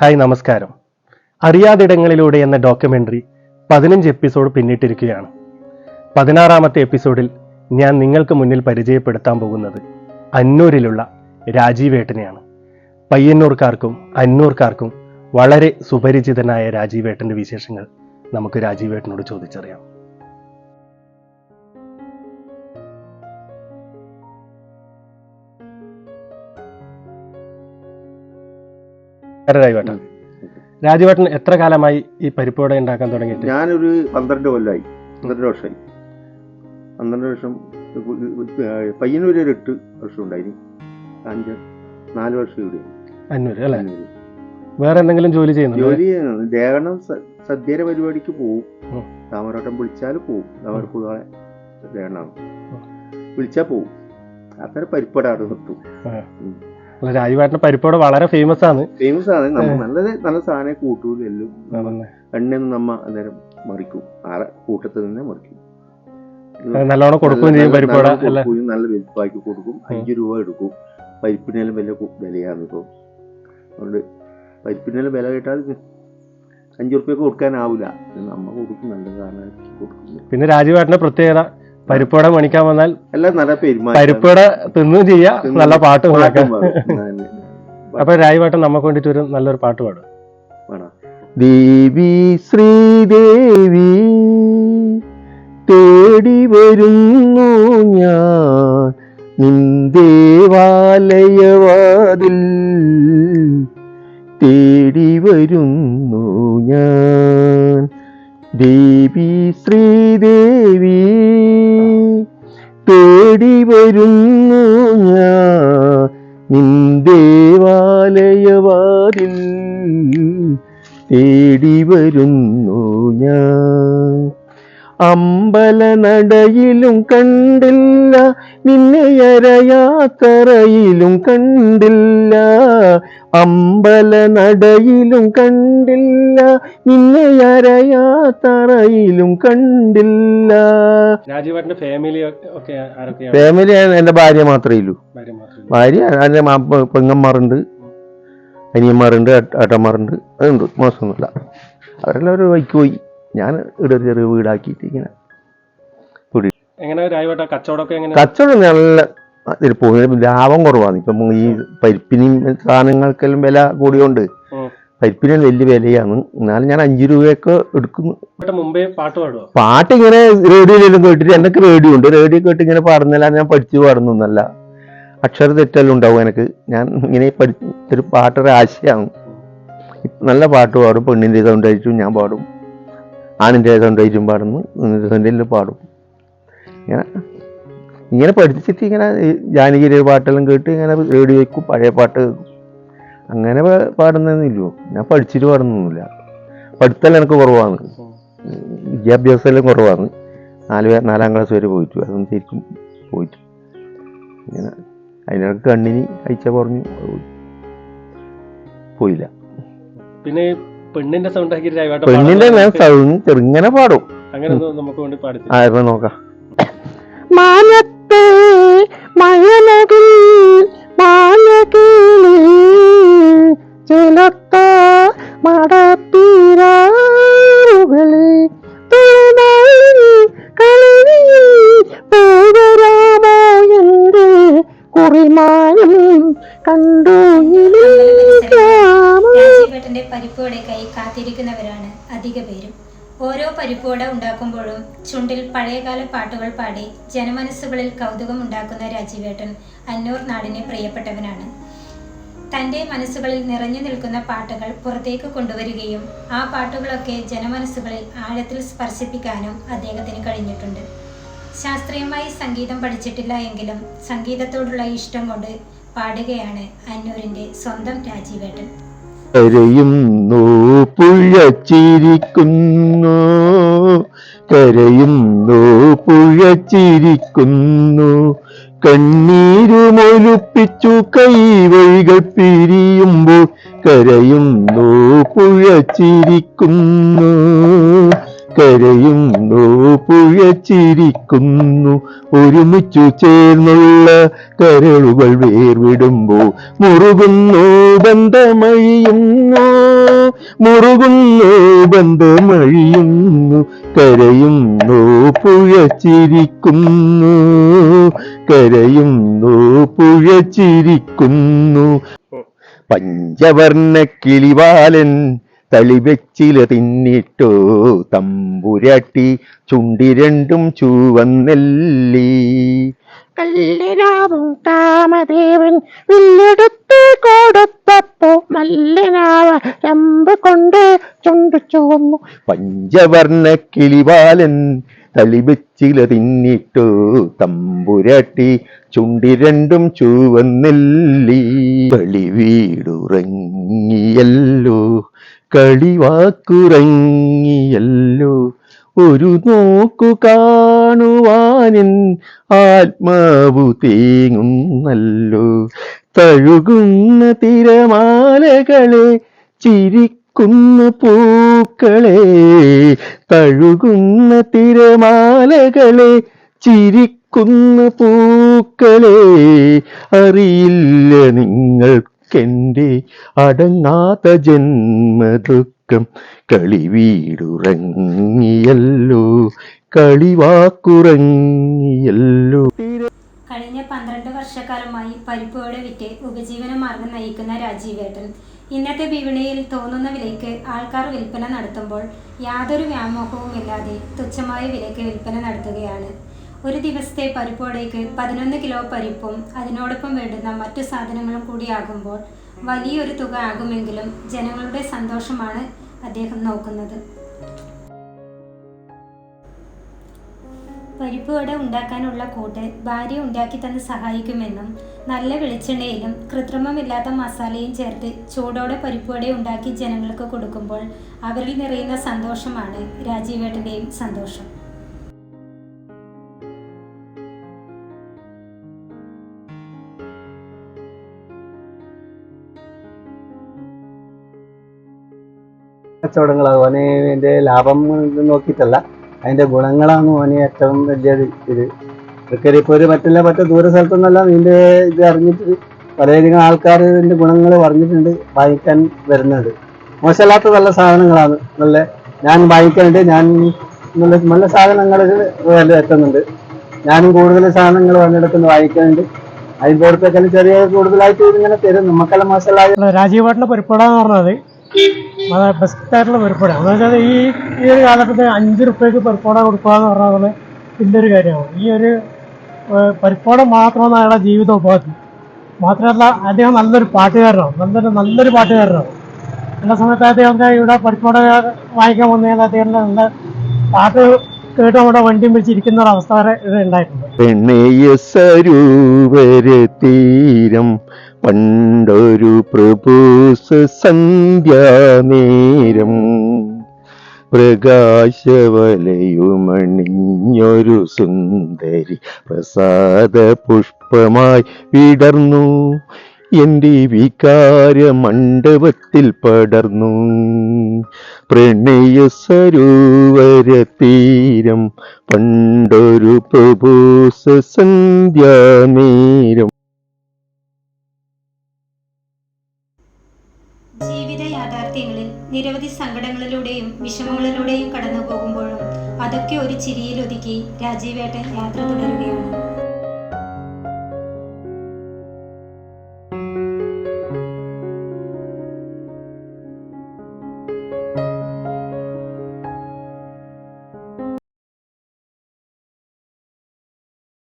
Hi നമസ്കാരം. അറിയാതിടങ്ങളിലൂടെ എന്ന documentary പതിനഞ്ച് എപ്പിസോഡ് പിന്നിട്ടിരിക്കുകയാണ്. പതിനാറാമത്തെ എപ്പിസോഡിൽ ഞാൻ നിങ്ങൾക്ക് മുന്നിൽ പരിചയപ്പെടുത്താൻ പോകുന്നത് അന്നൂരിലുള്ള രാജീവേട്ടനെയാണ്. പയ്യന്നൂർക്കാർക്കും അന്നൂർക്കാർക്കും വളരെ സുപരിചിതനായ രാജീവേട്ടന്റെ വിശേഷങ്ങൾ നമുക്ക് രാജീവേട്ടനോട് ചോദിച്ചറിയാം. രാജീവേട്ടൻ രാജുവേട്ടൻ എത്ര കാലമായി ഈ പരിപ്പോട ഉണ്ടാക്കാൻ തുടങ്ങിയിട്ട്? ഞാനൊരു പന്ത്രണ്ട് കൊല്ലമായി പന്ത്രണ്ട് വർഷമായി. പന്ത്രണ്ട് വർഷം പയ്യന്നൂര് ഒരു എട്ട് വർഷം ഉണ്ടായിരുന്നു അഞ്ച് നാല് വർഷം ഇവിടെ. അന്നൂര് അല്ലേ? വേറെ എന്തെങ്കിലും ജോലി ചെയ്യുന്നു ജോലി ചെയ്യുന്നു ദേവണം സദ്യയുടെ പരിപാടിക്ക് പോവും. താമരോട്ടം വിളിച്ചാൽ പോവും. താമരപ്പൂതാളെ ദേവണം ഉം. വിളിച്ചാൽ പോവും. അത്ര പരിപ്പടാട് നിർത്തും. അല്ല, പരിപ്പോടെ പരിപ്പോട വളരെ ഫേമസ് ആണ്. ഫേമസ് ആണ്. നമ്മ നല്ലത് നല്ല സാധനം കൂട്ടൂല എല്ലാം. എണ്ണയൊന്നും നമ്മ അന്നേരം മറിക്കും. ആ കൂട്ടത്തിൽ തന്നെ മറിക്കും. നല്ലോണം കൊടുക്കുകയും ചെയ്യും പരിപ്പോട നല്ല വലുപ്പമാക്കി കൊടുക്കും. അഞ്ച് രൂപ എടുക്കും. പരിപ്പിനെല്ലാം വില വിലയാണ് ഇപ്പോൾ അതുകൊണ്ട് പരിപ്പിനെല്ലാം വില കേട്ടാൽ അഞ്ചു റുപ്യൊക്കെ കൊടുക്കാനാവില്ല നമ്മ കൊടുക്കും നല്ല സാധനം കൊടുക്കും. പിന്നെ രാജീവേട്ടന്റെ പ്രത്യേകത പരിപ്പോട മണിക്കാൻ വന്നാൽ എല്ലാം നല്ല പെരുമാറ്റം. പരിപ്പോട തിന്നുകയും ചെയ്യാം നല്ല പാട്ട് പാടാം. അപ്പൊ രാജീവേട്ടൻ നമുക്ക് വേണ്ടിട്ട് ഒരു നല്ലൊരു പാട്ട് പാടും. ദേവി ശ്രീദേവി തേടി വരുന്നു ഞാൻ. നിന്ദേവാലയവാതിൽ തേടി വരുന്നു ഞാൻ. ദേവി ശ്രീദേവി വരുന്നു ഞാൻ. നിൻ നിന്ദേവാലയവാതിൽ തേടി വരുന്നു ഞാൻ. അമ്പലനടയിലും കണ്ടില്ല നിന്നെ അരയാത്തറയിലും കണ്ടില്ല. അമ്പലനടയിലും കണ്ടില്ല നിന്നെ അരയാത്തറയിലും കണ്ടില്ല. രാജീവേട്ടന്റെ ഫാമിലി ഒക്കെ ഫാമിലി എന്റെ ഭാര്യ മാത്രമേ ഉള്ളൂ. ഭാര്യ എന്റെ പെങ്ങന്മാരുണ്ട് അനിയന്മാരുണ്ട് ഏട്ട- ഏട്ടന്മാരുണ്ട് അതുണ്ട് മോശമൊന്നുമില്ല. അവരെല്ലാവരും വൈക്ക് പോയി ഞാൻ ഇവിടെ ഒരു ചെറിയ വീടാക്കിയിട്ട് ഇങ്ങനെ എങ്ങനെ രാജീവേട്ട കച്ചവടമൊക്കെ എങ്ങനെ? കച്ചവടം നല്ല ഇതിൽ പോകും ലാഭം കുറവാണ്. ഇപ്പം ഈ പരിപ്പിനും സാധനങ്ങൾക്കെല്ലാം വില കൂടിയോണ്ട്. പരിപ്പിന് വലിയ വിലയാണ്. എന്നാലും ഞാൻ അഞ്ചു രൂപയൊക്കെ എടുക്കുന്നു. മുമ്പേ പാട്ട് പാട്ട് ഇങ്ങനെ റേഡിയോയിലെല്ലാം കേട്ടിട്ട് എനിക്ക് റേഡിയോ ഉണ്ട്. റേഡിയോ കേട്ട് ഇങ്ങനെ പാടുന്നില്ല ഞാൻ പഠിച്ചു പാടുന്നൊന്നല്ല അക്ഷര തെറ്റെല്ലാം ഉണ്ടാവും എനിക്ക്. ഞാൻ ഇങ്ങനെ പഠി ഒരു പാട്ടൊരു ആശയാണ് നല്ല പാട്ട് പാടും. പെണ്ണിന്റെ സൗണ്ട് ആയിട്ടും ഞാൻ പാടും. ആണിന്റെ പാടും പാടുന്നു സൗണ്ടിലും പാടും. ഇങ്ങനെ ഇങ്ങനെ പഠിച്ചിട്ട് ഇങ്ങനെ ജാനകിയിലെ പാട്ടെല്ലാം കേട്ട് ഇങ്ങനെ റേഡിയോ വയ്ക്കും പഴയ പാട്ട് അങ്ങനെ പാടുന്നില്ലോ ഞാൻ പഠിച്ചിട്ട് പാടുന്നൊന്നുമില്ല. പഠിത്തമെല്ലാം എനിക്ക് കുറവാണ്. വിദ്യാഭ്യാസം എല്ലാം കുറവാണ്. നാല് നാലാം ക്ലാസ് വരെ പോയിട്ടു. അതൊന്നും ശരിക്കും പോയിട്ടു. ഇങ്ങനെ അതിനിടക്ക് കണ്ണിന് കഴിച്ച പറഞ്ഞു പോയില്ല. പിന്നെ പെണ്ണിന്റെ സൗണ്ട് ആക്കി രാജീവേട്ടൻ പെണ്ണിന്റെ ഞാൻ സൗണ്ട് ചെറുങ്ങനെ പാടും. അങ്ങനെ ഒന്ന് നമുക്ക് വേണ്ടി പാടി ആ ഇപ്പൊ നോക്കാം. മാനത്തെ മഴലകിൽ മാനകിളി ചിലത്ത മടത്തീരാറുകളിൽ രാജീവേട്ടന്റെ പരിപ്പോടയ്ക്കായി കാത്തിരിക്കുന്നവരാണ് അധിക പേരും. ഓരോ പരിപ്പുവട ഉണ്ടാക്കുമ്പോഴും ചുണ്ടിൽ പഴയകാല പാട്ടുകൾ പാടി ജനമനസ്സുകളിൽ കൗതുകം ഉണ്ടാക്കുന്ന രാജീവേട്ടൻ അന്നൂർ നാടിനെ പ്രിയപ്പെട്ടവനാണ്. തന്റെ മനസ്സുകളിൽ നിറഞ്ഞു നിൽക്കുന്ന പാട്ടുകൾ പുറത്തേക്ക് കൊണ്ടുവരികയും ആ പാട്ടുകളൊക്കെ ജനമനസ്സുകളിൽ ആഴത്തിൽ സ്പർശിപ്പിക്കാനും അദ്ദേഹത്തിന് കഴിഞ്ഞിട്ടുണ്ട്. ശാസ്ത്രീയമായി സംഗീതം പഠിച്ചിട്ടില്ല എങ്കിലും സംഗീതത്തോടുള്ള ഇഷ്ടം കൊണ്ട് പാടുകയാണ് അന്നൂരിന്റെ സ്വന്തം രാജീവേട്ടൻ. കരയുന്നു പുഴ ചിരിക്കുന്നു കരയുന്നു പുഴ ചിരിക്കുന്നു കണ്ണീരുമൊലിപ്പിച്ചു കൈവഴികൾ പിരിയുമ്പോൾ കരയുന്നു പുഴ ചിരിക്കുന്നു കരയുന്നു പുഴച്ചിരിക്കുന്നു. ഒരുമിച്ചു ചേർന്നുള്ള കരളുകൾ വേർവിടുമ്പോ മുറുകുന്നു ബന്ധമഴിയുന്നു. മുറുകുന്നു ബന്ധമഴിയുന്നു. കരയുന്നു പുഴച്ചിരിക്കുന്നു. കരയുന്നു പുഴച്ചിരിക്കുന്നു. പഞ്ചവർണ കിളിവാലൻ തളിവെച്ചില തിന്നിട്ടോ ചുണ്ടി രണ്ടും ചൂവന്നല്ലി. കല്ലിനാവും കാമദേവൻ വില്ലെടുത്ത് കൊടുത്തപ്പോ മല്ലിനാവ രമ്പ് കൊണ്ട് ചുണ്ടു ചുവന്നു. പഞ്ചവർണ കിളിവാലൻ തളിവെച്ചില തമ്പുരട്ടി ചുണ്ടി രണ്ടും ചൂവന്നല്ലി. കളി വീടുറങ്ങിയല്ലോ കളിവാക്കുറങ്ങിയല്ലോ. ഒരു നോക്കു കാണുവാനിൻ ആത്മാവു തേങ്ങുന്നല്ലോ. തഴുകുന്ന തിരമാലകളെ ചിരിക്കുന്ന പൂക്കളെ. തഴുകുന്ന തിരമാലകളെ ചിരിക്കുന്ന പൂക്കളെ. അറിയില്ല നിങ്ങൾക്കെന്റെ അടങ്ങാത്ത ജന്മദുഃഖം കളി വീടുറങ്ങിയല്ലോ കളിവാക്കുറങ്ങിയല്ലോ. കഴിഞ്ഞ പന്ത്രണ്ട് വർഷക്കാലമായി പരിപ്പുകളെ വിറ്റ് ഉപജീവന മാർഗം നയിക്കുന്ന രാജീവേട്ടൻ. ഇന്നത്തെ വിപണിയിൽ തോന്നുന്ന വിലയ്ക്ക് ആൾക്കാർ വിൽപ്പന നടത്തുമ്പോൾ യാതൊരു വ്യാമോഹവുമില്ലാതെ തുച്ഛമായ വിലയ്ക്ക് വിൽപ്പന നടത്തുകയാണ്. ഒരു ദിവസത്തെ പരിപ്പോടേക്ക് പതിനൊന്ന് കിലോ പരിപ്പും അതിനോടൊപ്പം വേണ്ടുന്ന മറ്റു സാധനങ്ങളും കൂടിയാകുമ്പോൾ വലിയൊരു തുക ആകുമെങ്കിലും ജനങ്ങളുടെ സന്തോഷമാണ് അദ്ദേഹം നോക്കുന്നത്. പരിപ്പ് വട ഉണ്ടാക്കാനുള്ള കൂട്ട് ഭാര്യ ഉണ്ടാക്കി തന്നെ സഹായിക്കുമെന്നും നല്ല വെളിച്ചെണ്ണയിലും കൃത്രിമമില്ലാത്ത മസാലയും ചേർത്ത് ചൂടോടെ പരിപ്പ് വട ഉണ്ടാക്കി ജനങ്ങൾക്ക് കൊടുക്കുമ്പോൾ അവരിൽ നിറയുന്ന സന്തോഷമാണ് രാജീവേട്ടന്റെയും സന്തോഷം. കച്ചവടങ്ങളാണ് ഓന് അതിന്റെ ലാഭം നോക്കിയിട്ടല്ല. അതിന്റെ ഗുണങ്ങളാണ് ഓനെ ഏറ്റവും വലിയ ഇത് ഇതൊക്കെ ഇപ്പോൾ ഒരു മറ്റുള്ള മറ്റേ ദൂര സ്ഥലത്തുനിന്നെല്ലാം നിന്റെ ഇത് അറിഞ്ഞിട്ട് വളരെയധികം ആൾക്കാർ ഇതിന്റെ ഗുണങ്ങൾ പറഞ്ഞിട്ടുണ്ട് വാങ്ങിക്കാൻ വരുന്നത്. മോശമല്ലാത്ത നല്ല സാധനങ്ങളാണ്. നല്ല ഞാൻ വാങ്ങിക്കാനുണ്ട്. ഞാൻ നല്ല നല്ല സാധനങ്ങൾ എത്തുന്നുണ്ട്. ഞാനും കൂടുതൽ സാധനങ്ങൾ വന്നെടുക്കുന്ന വാങ്ങിക്കാനുണ്ട്. അതിന്റെ ചെറിയ കൂടുതലായിട്ട് ഇതിങ്ങനെ തരും. നമുക്കെല്ലാം മോശമല്ലാതെ രാജീവ് രാജീവേട്ടന്റെ പരിപ്പട എന്ന് പറഞ്ഞത് ബെസ്റ്റ് ആയിട്ടുള്ള പരിപ്പാടാണ് എന്ന് വെച്ചാൽ ഈ ഈ ഒരു കാലഘട്ടത്തിൽ അഞ്ച് റുപ്യക്ക് പരിപ്പാട കൊടുക്കുക എന്ന് പറഞ്ഞാൽ പോലെ വലിയൊരു കാര്യമാണ്. ഈ ഒരു പരിപ്പട മാത്രമാണ് അയാളുടെ ജീവിതോപാധി മാത്രമല്ല അദ്ദേഹം നല്ലൊരു പാട്ടുകാരനാണ്. നല്ലൊരു നല്ലൊരു പാട്ടുകാരനാണ്. എല്ലാ സമയത്ത് അദ്ദേഹം ഇവിടെ പരിപ്പാട വാങ്ങിക്കാൻ വന്നു കഴിഞ്ഞാൽ അദ്ദേഹം നല്ല പാട്ട് കേട്ട് നമ്മുടെ വണ്ടിയും വെച്ചിരിക്കുന്ന ഒരു അവസ്ഥ വരെ ഉണ്ടായിട്ടുണ്ട്. പ്രണയ സരൂവര തീരം പണ്ടൊരു പ്രഭൂസ് സന്ധ്യാനേരം പ്രകാശവലയുമണിഞ്ഞൊരു സുന്ദരി പ്രസാദ പുഷ്പമായി വിടർന്നു. എന്റെ വികാര മണ്ഡപത്തിൽ പടർന്നു. പ്രണയ സരോവര തീരം പണ്ടൊരു പ്രഭൂസ സന്ധ്യാനേരം. ജീവിത യാഥാർത്ഥ്യങ്ങളിൽ നിരവധി സങ്കടങ്ങളിലൂടെയും വിഷമങ്ങളിലൂടെയും കടന്നു പോകുമ്പോഴും അതൊക്കെ ഒരു ചിരിയിലൊതുക്കി രാജീവേട്ടൻ യാത്ര തുടരുകയാണ്.